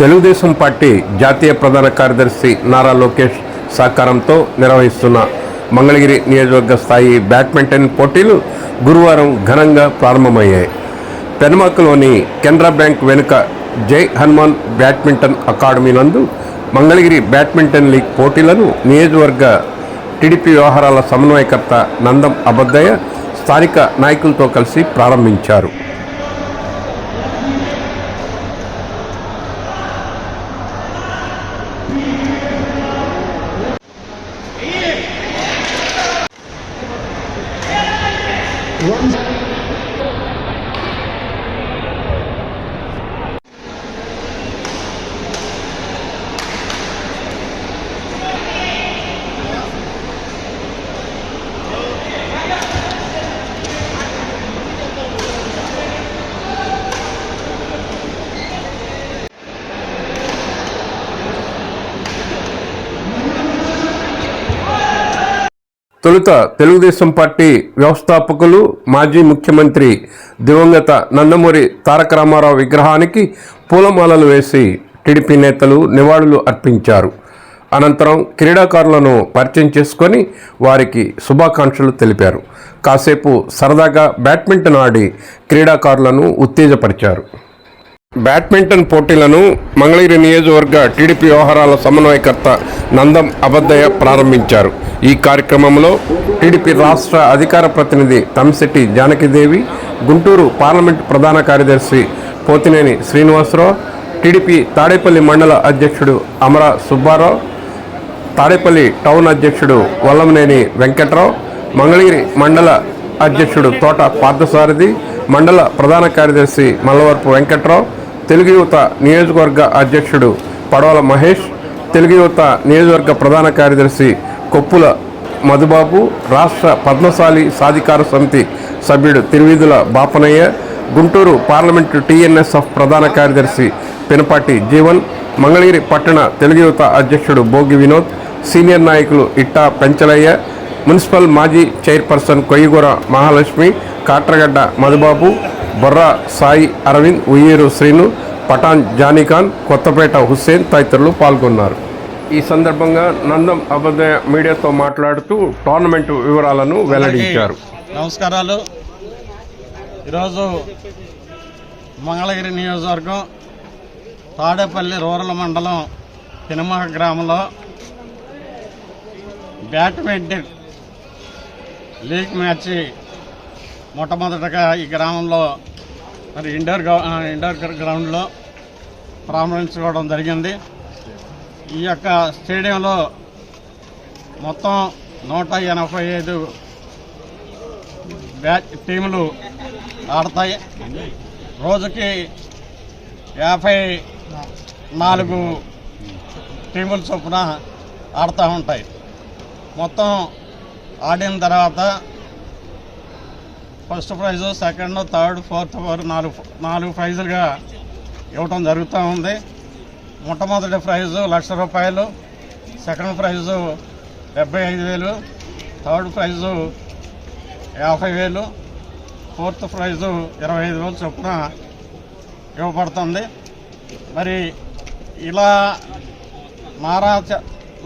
Telugu Desam party జాతీయ ప్రధాన కార్యదర్శి నారా లోకేష్ సహకారంతో నిర్వహిస్తున్న మంగళగిరి నియోజకవర్గ స్థాయి బ్యాడ్మింటన్ పోటీలు గురువారం ఘనంగా ప్రారంభమయ్యాయి. పెనమకలోని కెనరా బ్యాంక్ వెనుక జై హనుమాన్ బ్యాడ్మింటన్ అకాడమీ నందు మంగళగిరి బ్యాడ్మింటన్ లీగ్ పోటీలను నియోజకవర్గ టీడీపీ వ్యవహారాల సమన్వయకర్త నందం అబద్దయ్య స్థానిక నాయకులతో కలిసి ప్రారంభించారు. One. తొలుత తెలుగుదేశం పార్టీ వ్యవస్థాపకులు మాజీ ముఖ్యమంత్రి దివంగత నందమూరి తారక రామారావు విగ్రహానికి పూలమాలలు వేసి టీడీపీ నేతలు నివాళులు అర్పించారు. అనంతరం క్రీడాకారులను పరిచయం చేసుకొని వారికి శుభాకాంక్షలు తెలిపారు. కాసేపు సరదాగా బ్యాడ్మింటన్ ఆడి క్రీడాకారులను ఉత్తేజపరిచారు. బ్యాడ్మింటన్ పోటీలను మంగళగిరి నియోజకవర్గ టీడీపీ వ్యవహారాల సమన్వయకర్త నందం అబద్దయ్య ప్రారంభించారు. ఈ కార్యక్రమంలో టీడీపీ రాష్ట్ర అధికార ప్రతినిధి తమ్మిశెట్టి జానకిదేవి గుంటూరు పార్లమెంట్ ప్రధాన కార్యదర్శి పోతినేని శ్రీనివాసరావు టీడీపీ తాడేపల్లి మండల అధ్యక్షుడు అమర సుబ్బారావు తాడేపల్లి టౌన్ అధ్యక్షుడు వల్లంనేని వెంకట్రావు మంగళగిరి మండల అధ్యక్షుడు తోట పార్థసారథి మండల ప్రధాన కార్యదర్శి మల్లవరపు వెంకట్రావు తెలుగు యువత నియోజకవర్గ అధ్యక్షుడు పడవల మహేష్ తెలుగు యువత నియోజకవర్గ ప్రధాన కార్యదర్శి కొప్పుల మధుబాబు రాష్ట్ర పద్మశాలి సాధికార సమితి సభ్యుడు తిరువీధుల బాపనయ్య గుంటూరు పార్లమెంటు టీఎన్ఎస్ఎఫ్ ప్రధాన కార్యదర్శి పినపాటి జీవన్ మంగళగిరి పట్టణ తెలుగు యువత అధ్యక్షుడు భోగి వినోద్ సీనియర్ నాయకులు ఇట్టా పెంచలయ్య మున్సిపల్ మాజీ చైర్పర్సన్ కొయ్యగూర మహాలక్ష్మి కాట్రగడ్డ మధుబాబు బొర్రా సాయి అరవింద్ ఉయ్యూరు శ్రీను పఠాన్ జానీఖాన్ కొత్తపేట హుస్సేన్ తదితరులు పాల్గొన్నారు. ఈ సందర్భంగా నందం అబద్దయ మీడియాతో మాట్లాడుతూ టోర్నమెంట్ వివరాలను వెల్లడించారు. నమస్కారాలు. ఈరోజు మంగళగిరి నియోజకవర్గం తాడేపల్లి రూరల్ మండలం సినిమా గ్రామంలో బ్యాడ్మింటన్ లీగ్ మ్యాచ్ మొట్టమొదటగా ఈ గ్రామంలో మరి ఇండోర్ ఇండోర్ గ్రౌండ్లో ప్రారంభించుకోవడం జరిగింది. ఈ యొక్క స్టేడియంలో మొత్తం నూట ఎనభై ఐదు బ్యాచ్ టీములు ఆడతాయి. రోజుకి యాభై నాలుగు టీముల చొప్పున ఆడుతూ ఉంటాయి. మొత్తం ఆడిన తర్వాత first prize second third fourth four నాలుగు నాలుగు ప్రైజులుగా ఇవ్వటం జరుగుతూ ఉంది. మొట్టమొదటి ప్రైజు లక్ష రూపాయలు సెకండ్ ప్రైజు డెబ్బై ఐదు వేలు థర్డ్ ప్రైజు యాభై వేలు ఫోర్త్ ప్రైజు ఇరవై ఐదు వేలు చొప్పున ఇవ్వబడుతుంది. మరి ఇలా నారా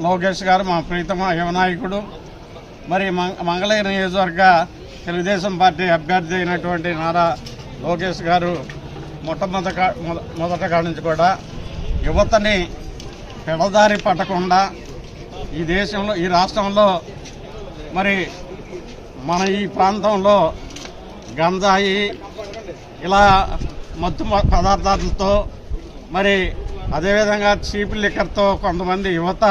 లోకేష్ గారు మా ప్రీతమ యువనాయకుడు. మరి మంగళగిరి నియోజకవర్గ తెలుగుదేశం పార్టీ అభ్యర్థి అయినటువంటి నారా లోకేష్ గారు మొట్టమొదట మొదట కాడ నుంచి కూడా యువతని పెడదారి పట్టకుండా ఈ దేశంలో ఈ రాష్ట్రంలో మరి మన ఈ ప్రాంతంలో గంజాయి ఇలా మత్తు పదార్థాలతో మరి అదేవిధంగా చీప్ లిక్కర్తో కొంతమంది యువత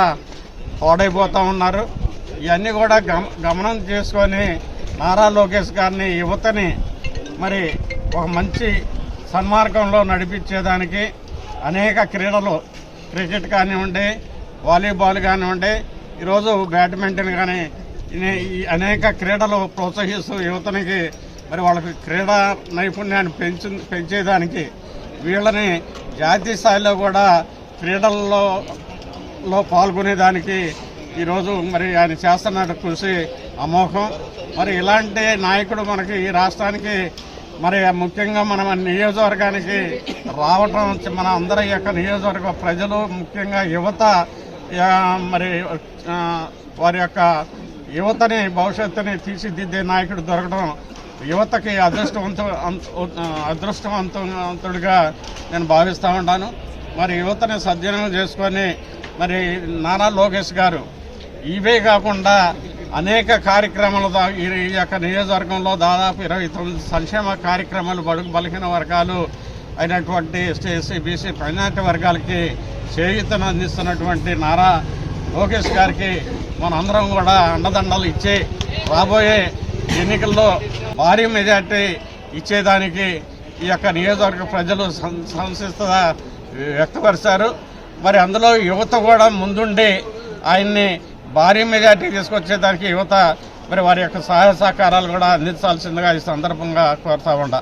పాడైపోతూ ఉన్నారు. ఇవన్నీ కూడా గమ గమనం చేసుకొని నారా లోకేష్ గారిని యువతని మరి ఒక మంచి సన్మార్గంలో నడిపించేదానికి అనేక క్రీడలు క్రికెట్ కానివ్వండి వాలీబాల్ కానివ్వండి ఈరోజు బ్యాడ్మింటన్ కానీ ఈ అనేక క్రీడలు ప్రోత్సహిస్తూ యువతనికి మరి వాళ్ళకి క్రీడా నైపుణ్యాన్ని పెంచు పెంచేదానికి వీళ్ళని జాతీయ స్థాయిలో కూడా క్రీడల్లో పాల్గొనేదానికి ఈరోజు మరి ఆయన చేస్తున్న కృషి అమోఘం. మరి ఇలాంటి నాయకుడు మనకి ఈ రాష్ట్రానికి మరి ముఖ్యంగా మనం నియోజకవర్గానికి రావటం మన అందరి యొక్క నియోజకవర్గ ప్రజలు ముఖ్యంగా యువత మరి వారి యొక్క యువతని భవిష్యత్తుని తీర్చిదిద్దే నాయకుడు దొరకడం యువతకి అదృష్టవంత అదృష్టవంతవంతుడిగా నేను భావిస్తూ ఉంటాను. మరి యువతని సద్వినియోగం చేసుకొని మరి నారా లోకేష్ గారు ఇవే కాకుండా అనేక కార్యక్రమాలు దా- ఈ యొక్క నియోజకవర్గంలో దాదాపు ఇరవై తొమ్మిది సంక్షేమ కార్యక్రమాలు బడుగు బలహీన వర్గాలు అయినటువంటి ఎస్టీ ఎస్సీ బీసీ పైనాటి వర్గాలకి చేయూతను అందిస్తున్నటువంటి నారా లోకేష్ గారికి మనందరం కూడా అండదండలు ఇచ్చి రాబోయే ఎన్నికల్లో భారీ మెజార్టీ ఇచ్చేదానికి ఈ యొక్క నియోజకవర్గ ప్రజలు సం- వ్యక్తపరిచారు. మరి అందులో యువత కూడా ముందుండి ఆయన్ని భారీ మెజార్టీ తీసుకొచ్చేదానికి యువత మరి వారి యొక్క సహాయ సహకారాలు కూడా అందించాల్సిందిగా ఈ సందర్భంగా కోరుతా ఉండా